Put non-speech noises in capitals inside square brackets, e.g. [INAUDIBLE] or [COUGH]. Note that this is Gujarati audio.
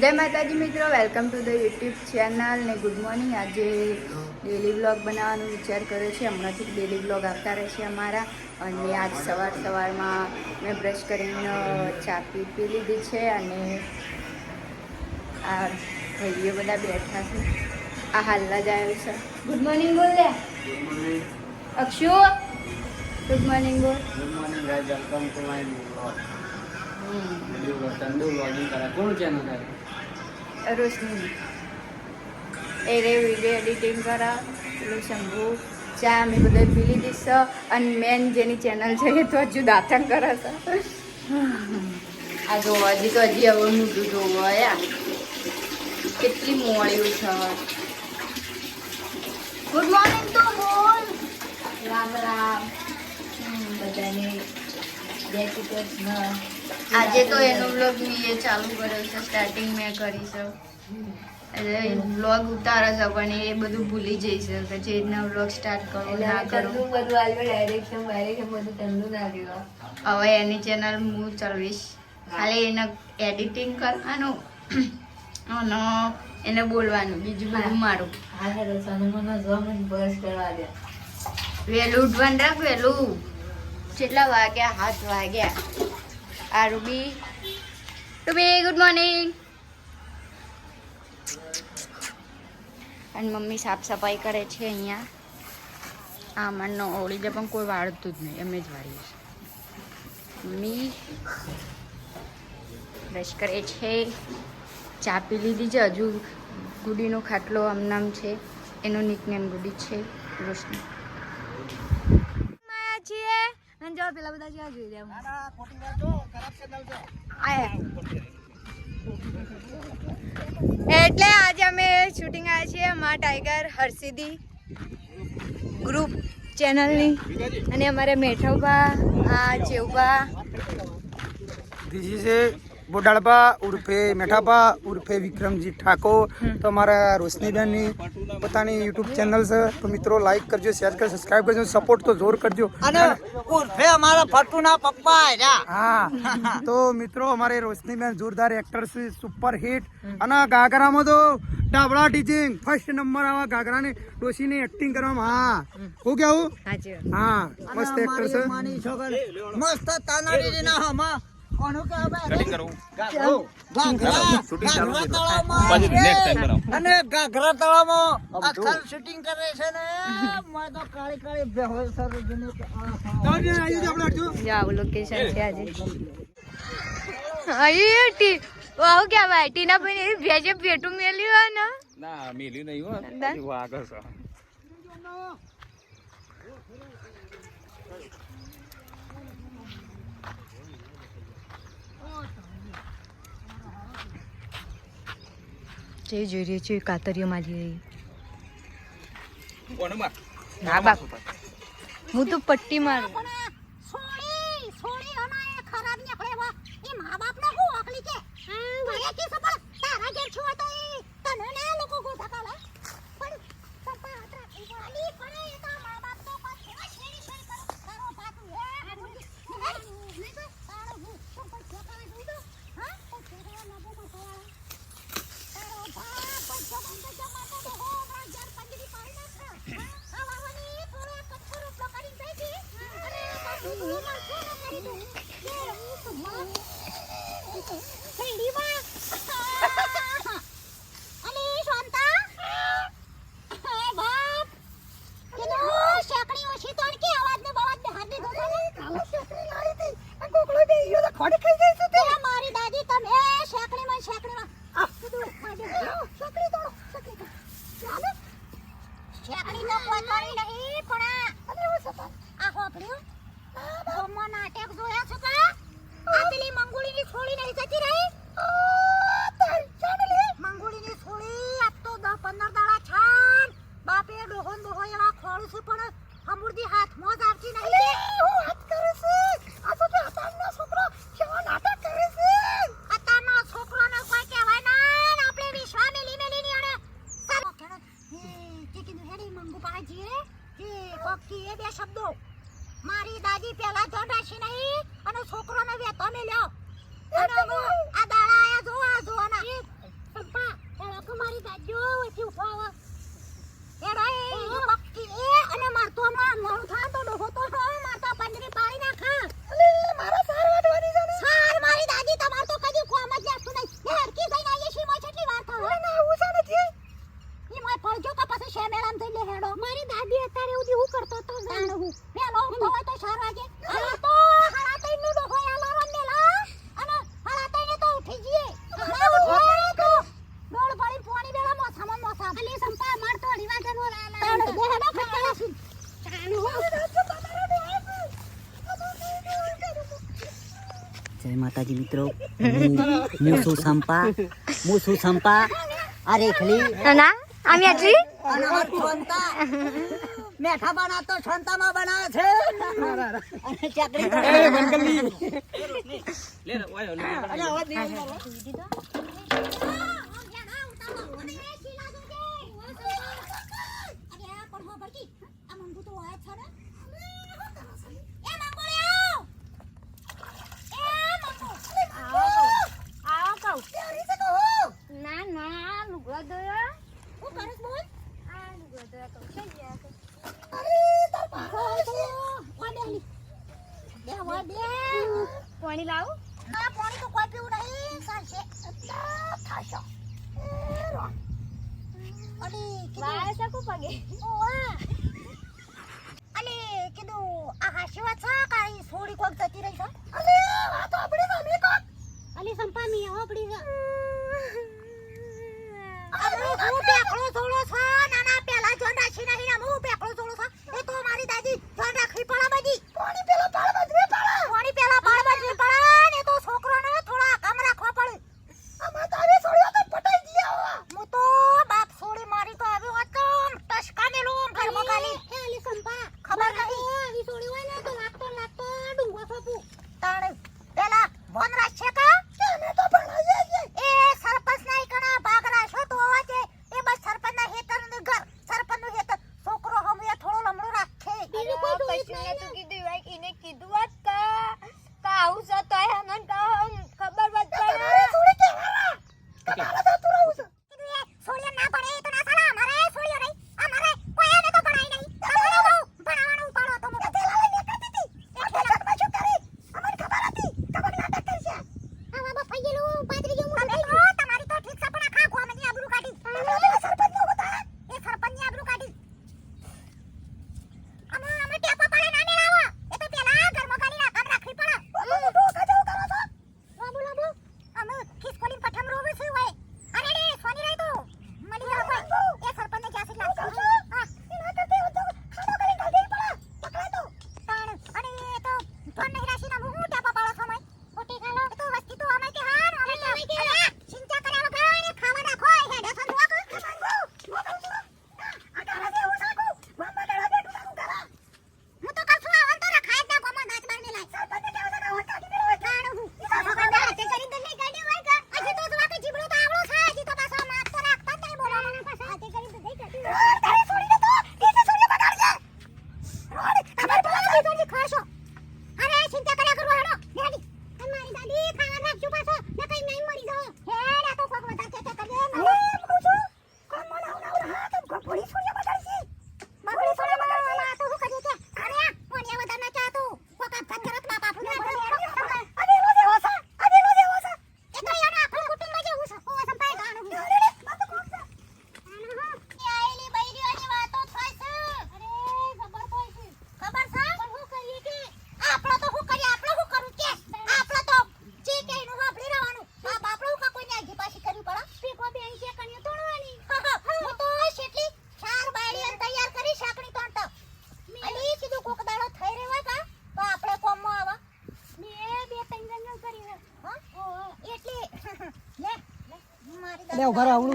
જય માતાજી મિત્રો welcome to the YouTube channel ને ગુડ મોર્નિંગ આજે ડેલી વ્લોગ બનાવવાનો વિચાર કર્યો છે. હમણાંથી ડેલી વ્લોગ આવતા રહેશે અમારા. અને આજ સવાર સવારમાં મેં બ્રશ કરીને ચા પી પી લીધી છે અને આ ભાઈઓ બધા બેઠા છે. આ હાલના જ આવ્યો છે. ગુડ મોર્નિંગ બોલ લે. અક્ષુ. ગુડ મોર્નિંગ બોલ. Good morning vlog. ચંદુ કરે. કોનું channel છે? રોશની એ રે વીડિયો એડિટિંગ કરા પેલું શંભુ ચા અમે બધા પી લીધી અને મેન જેની ચેનલ છે એ તો હજુ દાતણ કરે આ જો હજી હજી હવે મોટું જોવો કેટલી મોડ્યું છે રામ રામ બધાને જય આજે તો એનો બ્લોગ મેં ચાલુ કર્યો છે સ્ટાર્ટિંગ મેં કરી છે. એટલે બ્લોગ ઉતારે છે પણ એ બધું ભૂલી જઈ છે. કે જે રીતના બ્લોગ સ્ટાર્ટ કરો. ના કરો હવે એની ચેનલ હું ચલાવીશ. ખાલી એને એડિટિંગ કરવાનું [CLEARS THROAT] અને એને બોલવાનું બીજું બધું મારું. વહેલું ઉઠવાનું રાખ વહેલું કેટલા વાગ્યા? હાથ વાગ્યા. આ રૂબી રૂબી ગુડ મોર્નિંગ અને મમ્મી સાફ સફાઈ કરે છે અહીંયા. આ મનનો ઓળી દે પણ કોઈ વાળતું જ નહીં અમે જ વાળીએ છીએ મમ્મી બ્રશ કરે છે. ચા પી લીધી છે, હજુ ગુડીનો ખાટલો આમ નામ છે. એનો નિકનેમ ગુડી છે, રોશની. અને જો પેલા બધા જ્યાં જોઈ રહ્યા એટલે આજે અમે શૂટિંગ આવ્યા છીએ મા ટાઈગર હરસિદી ગ્રુપ ચેનલની અને અમારે મેઠવભા આ જેવભા This is a બોડાળબા ઉર્ફે મેઠાબા ઉર્ફે વિક્રમજી ઠાકોર. તો અમારા રોશનીબેનની પોતાની યુટ્યુબ ચેનલ છે. તો મિત્રો લાઈક કરજો શેર કરજો સબસ્ક્રાઇબ કરજો સપોર્ટ તો જોર કરજો. અને ઉર્ફે અમારા ફટુના પપ્પા હા. તો મિત્રો અમારે રોશનીબેન જોરદાર એક્ટર છે સુપર હિટ અને ગાગરામાં તો ડાબડા ટીચિંગ ફર્સ્ટ નંબર આવા ગાગરાની ડોશીની એક્ટિંગ કરવામાં હા. હું કેવું હા? મસ્ત એક્ટર છે. મસ્ત તાનારીના હમા અને ઘાઘરા તળાવમાં અક્સર શૂટિંગ કરે છે ને? મેં તો કાળી કાળી બેહોશ કે લોકેશન છે આજે. અહીં ટી વાહ ભાઈ? ટીના ભાઈ ભેજે પેટું મેલ્યું હોય ને? ના, મેલ્યું નહીં હો. આગળ છે. જે જોઈ રહી છે કાતરીઓ મારી રહી ના બાપ. હું તો પટ્ટી મારું સોળી સોળી અનાય ખરાબ નીકળે વા એ મા બાપ ને હું અકલી કે ઘરે કી સપા તારા ઘેર છો તો એ તને ના લોકો ગોઠા કાલે પણ સપા અતરા થઈ ગળી પડે એ તો મા બાપ તો કોઈ કોઈ શેરી શેરી કરો તારો પાતું હે નહીં તો તારો હું તો કોઈ છોકરા જોઈ દો હા તો છોકરા ના બો મો તારો બાપ કોઈ જમન તો જમા તો હો ના જર પંજરી પાડી નાખ આ વાવની થોડો કચ્છો રોટલો કરી દઈ દી અને બાજુ હું મારતો ન કે બે શબ્દો. મારી દાદી પેલા જોડાશી નહીં અને છોકરોને બે લ્યો. આ દાડા આયા જો આ જો ના મારી દાદી ઓથી જય માતાજી મિત્રો. હું છું સંપા હું છું સંપા. આ રેખલી. ના আমি আছি મેઠા બનાતો સંતામાં બનાવે છે. છે. તેરી છે તો ના ના લુગડા દોયા હું કરસ બોલ. આ લુગડા દોયા તો છે. યાર અરે તાર પાડો છે. વાડેલી બે વાડે. પાણી લાવ. ના પાણી તો કીધું. આ હાશી વાત છે કાઈ છોડી કોક જતી રહી અરે વાત આપણે ગમે કોક અલી સંપા મી હોપડી છે આપણો હું પેકળો થોડો છો? નાના, પેલા જોડાશી નહીં, ને, હું પેકળો થોડો છે? Não, agora um